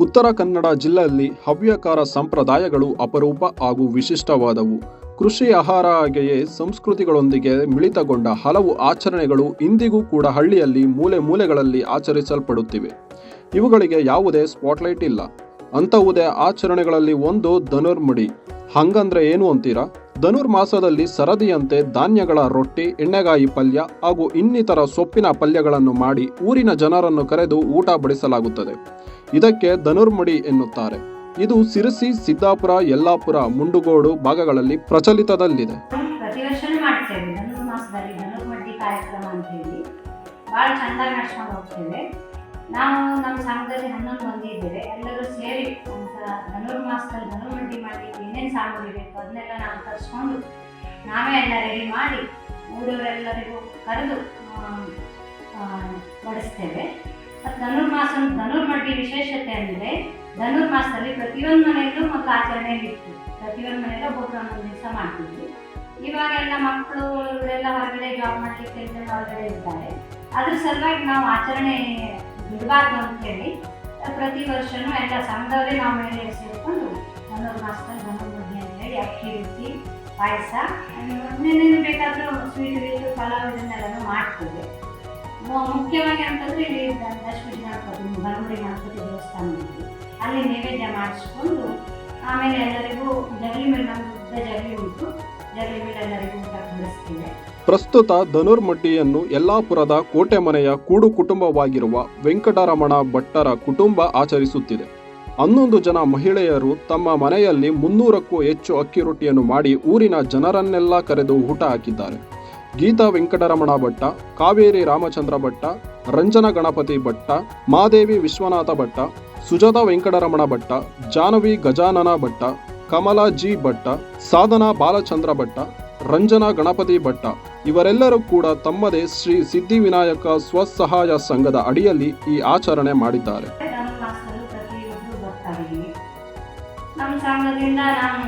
ಉತ್ತರ ಕನ್ನಡ ಜಿಲ್ಲೆಯಲ್ಲಿ ಹವ್ಯಕಾರ ಸಂಪ್ರದಾಯಗಳು ಅಪರೂಪ ಹಾಗೂ ವಿಶಿಷ್ಟವಾದವು. ಕೃಷಿ ಆಹಾರ ಹಾಗೆಯೇ ಸಂಸ್ಕೃತಿಗಳೊಂದಿಗೆ ಮಿಳಿತಗೊಂಡ ಹಲವು ಆಚರಣೆಗಳು ಇಂದಿಗೂ ಕೂಡ ಹಳ್ಳಿಯಲ್ಲಿ ಮೂಲೆ ಮೂಲೆಗಳಲ್ಲಿ ಆಚರಿಸಲ್ಪಡುತ್ತಿವೆ. ಇವುಗಳಿಗೆ ಯಾವುದೇ ಸ್ಪಾಟ್ಲೈಟ್ ಇಲ್ಲ. ಅಂತಹುದೇ ಆಚರಣೆಗಳಲ್ಲಿ ಒಂದು ಧನುರ್ಮುಡಿ. ಹಂಗಂದ್ರೆ ಏನು ಅಂತೀರಾ? ಧನುರ್ಮಾಸದಲ್ಲಿ ಸರದಿಯಂತೆ ಧಾನ್ಯಗಳ ರೊಟ್ಟಿ, ಎಣ್ಣೆಗಾಯಿ ಪಲ್ಯ ಹಾಗೂ ಇನ್ನಿತರ ಸೊಪ್ಪಿನ ಪಲ್ಯಗಳನ್ನು ಮಾಡಿ ಊರಿನ ಜನರನ್ನು ಕರೆದು ಊಟ ಬಡಿಸಲಾಗುತ್ತದೆ. ಇದಕ್ಕೆ ಧನುರ್ಮಡಿ ಎನ್ನುತ್ತಾರೆ. ಇದು ಸಿರಸಿ, ಸಿದ್ದಾಪುರ, ಯಲ್ಲಾಪುರ, ಮುಂಡುಗೋಡು ಭಾಗಗಳಲ್ಲಿ ಪ್ರಚಲಿತದಲ್ಲಿದೆ. ಪ್ರತಿ ಭಾಳ ನಡ್ಸ್ಕೊಂಡು ಹೋಗ್ತೇವೆ. ನಾವು ನಮ್ಮ ಸಂಘದಲ್ಲಿ ಹನ್ನೊಂದು ಮಂದಿ ಇದ್ದೇವೆ. ಎಲ್ಲರೂ ಸೇರಿ ಧನುರ್ಮಾಸದಲ್ಲಿ ಮಾಡಿ ಮಾಡಲಿಕ್ಕೆ ಏನೇನು ಸಾಮಗ್ರಿ ಬೇಕು ಅದನ್ನೆಲ್ಲ ನಾವು ತರಿಸ್ಕೊಂಡು ನಾವೇ ಎಲ್ಲ ರೆಡಿ ಮಾಡಿ ಊರವರೆಲ್ಲರಿಗೂ ಕರೆದು ಬಡಿಸ್ತೇವೆ. ಮತ್ತು ಧನುರ್ಮಾಸ ಧನುರ್ಮಡ್ಡಿ ವಿಶೇಷತೆ ಅಂದರೆ ಧನುರ್ಮಾಸದಲ್ಲಿ ಪ್ರತಿಯೊಂದು ಮನೆಯಲ್ಲೂ ಮತ್ತು ಆಚರಣೆ ಇತ್ತು ಪ್ರತಿಯೊಂದು ಮನೆಯಲ್ಲೂ ಒಬ್ಬೊಬ್ರು ಒಂದು ದಿವಸ ಮಾಡ್ತಿದ್ವಿ ಇವಾಗೆಲ್ಲ ಮಕ್ಕಳು ಇವರೆಲ್ಲ ಹೊರಗಡೆ ಜಾಬ್ ಮಾಡಲಿಕ್ಕೆ ಹೊರಗಡೆ ಇರ್ತಾರೆ. ಅದ್ರ ಸಲುವಾಗಿ ನಾವು ಆಚರಣೆ ಬಿಡಬಾರ್ದು ಅಂತೇಳಿ ಪ್ರತಿ ವರ್ಷನೂ ಎಲ್ಲ ಸಂಘದವರೇ ನಾವು ಮೇಲೆ ಸೇರಿಕೊಂಡು ಧನುರ್ ಮಾಸದಲ್ಲಿ ಧನುರ್ಮಡ್ಡಿ ಅಂತ ಹೇಳಿ ಅಕ್ಕಿ ರೀತಿ ಪಾಯಸ ಇನ್ನೇನೇನು ಬೇಕಾದರೂ ಸ್ವೀಟ್ ರೀತಿ ಪಲಾವ್ ಇದನ್ನೆಲ್ಲ ಮಾಡ್ತೀವಿ. ಮುಖ್ಯವಾಗಿ ಅಂತಂದರೆ ಇಲ್ಲಿ ಲಕ್ಷ್ಮೀ ಗಣಪತಿ ಬರಮುಡಿ ಗಣಪತಿ ದೇವಸ್ಥಾನ ಅಲ್ಲಿ ನೈವೇದ್ಯ ಮಾಡಿಸ್ಕೊಂಡು ಆಮೇಲೆ ಎಲ್ಲರಿಗೂ ಜಗಲಿ ಮೇಲೆ ನಮ್ಮ ಜಗಲಿ ಉಂಟು. ಜಗಲಿ ಮೇಲೆ ಎಲ್ಲರಿಗೂ ಊಟ ಬಡಿಸ್ತೀವಿ ಪ್ರಸ್ತುತ ಧನುರ್ಮಟ್ಟಿಯನ್ನು ಯಲ್ಲಾಪುರದ ಕೋಟೆ ಮನೆಯ ಕೂಡು ಕುಟುಂಬವಾಗಿರುವ ವೆಂಕಟರಮಣ ಭಟ್ಟರ ಕುಟುಂಬ ಆಚರಿಸುತ್ತಿದೆ. ಹನ್ನೊಂದು ಜನ ಮಹಿಳೆಯರು ತಮ್ಮ ಮನೆಯಲ್ಲಿ ಮುನ್ನೂರಕ್ಕೂ ಹೆಚ್ಚು ಅಕ್ಕಿ ರೊಟ್ಟಿಯನ್ನು ಮಾಡಿ ಊರಿನ ಜನರನ್ನೆಲ್ಲ ಕರೆದು ಊಟ ಹಾಕಿದ್ದಾರೆ. ಗೀತಾ ವೆಂಕಟರಮಣ ಭಟ್ಟ, ಕಾವೇರಿ ರಾಮಚಂದ್ರ ಭಟ್ಟ, ರಂಜನ ಗಣಪತಿ ಭಟ್ಟ, ಮಾದೇವಿ ವಿಶ್ವನಾಥ ಭಟ್ಟ, ಸುಜಾತ ವೆಂಕಟರಮಣ ಭಟ್ಟ ಜಾನವಿ ಗಜಾನನ ಭಟ್ಟ, ಕಮಲಾ ಜಿ ಭಟ್ಟ, ಸಾಧನಾ ಬಾಲಚಂದ್ರ ಭಟ್ಟ, ರಂಜನಾ ಗಣಪತಿ ಭಟ್ಟ ಇವರೆಲ್ಲರೂ ಕೂಡ ತಮ್ಮದೇ ಶ್ರೀ ಸಿದ್ಧಿವಿನಾಯಕ ಸ್ವಸಹಾಯ ಸಂಘದ ಅಡಿಯಲ್ಲಿ ಈ ಆಚರಣೆ ಮಾಡಿದ್ದಾರೆ. ನಮ್ಮ ಸಂಘದಿಂದ ನಾವು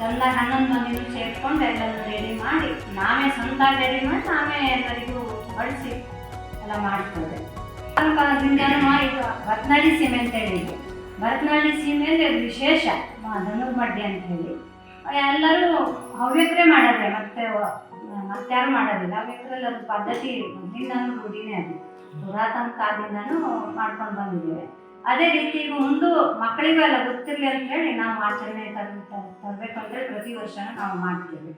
ಚಂದ ಹನ್ನೊಂದು ಮಂದಿನೂ ಸೇರ್ಕೊಂಡು ಎಲ್ಲನೂ ರೆಡಿ ಮಾಡಿ, ನಾವೇ ಸ್ವಂತ ರೆಡಿ ಮಾಡಿ, ನಾವೇ ಎಲ್ಲರಿಗೂ ಬಡಿಸಿ ಎಲ್ಲ ಮಾಡ್ತೇವೆ ದಿಂದನೂ ಇದು ಭರತನಾಡಿ ಸೀಮೆ ಅಂತ ಹೇಳಿ. ಭರತನಾಡಿ ಸೀಮೆಯಲ್ಲಿ ವಿಶೇಷ ಧನುರ್ಮಡ್ಡಿ ಅಂತ ಹೇಳಿ. ಎಲ್ಲರೂ ಹವ್ಯಕರೇ ಮಾಡೋದೇ, ಮತ್ತೆ ಮತ್ತಾರು ಮಾಡೋದಿಲ್ಲ. ಹವ್ಯಕ್ರಲ್ಲಿ ಅದು ಪದ್ಧತಿ ಮೊದಲಿಂದನೂ ರೂಢಿನೇ ಅದು. ಪುರಾತನ ಕಾಲದಿಂದನೂ ಮಾಡ್ಕೊಂಡು ಬಂದಿದ್ದೇವೆ. ಅದೇ ರೀತಿ ಈಗ ಮುಂದೆ ಮಕ್ಕಳಿಗೂ ಎಲ್ಲ ಗೊತ್ತಿರಲಿ ಅಂತ ಹೇಳಿ ನಾವು ಆಚರಣೆ ತರ್ ತರಬೇಕಂದ್ರೆ ಪ್ರತಿ ವರ್ಷನೂ ನಾವು ಮಾಡ್ತೀವಿ.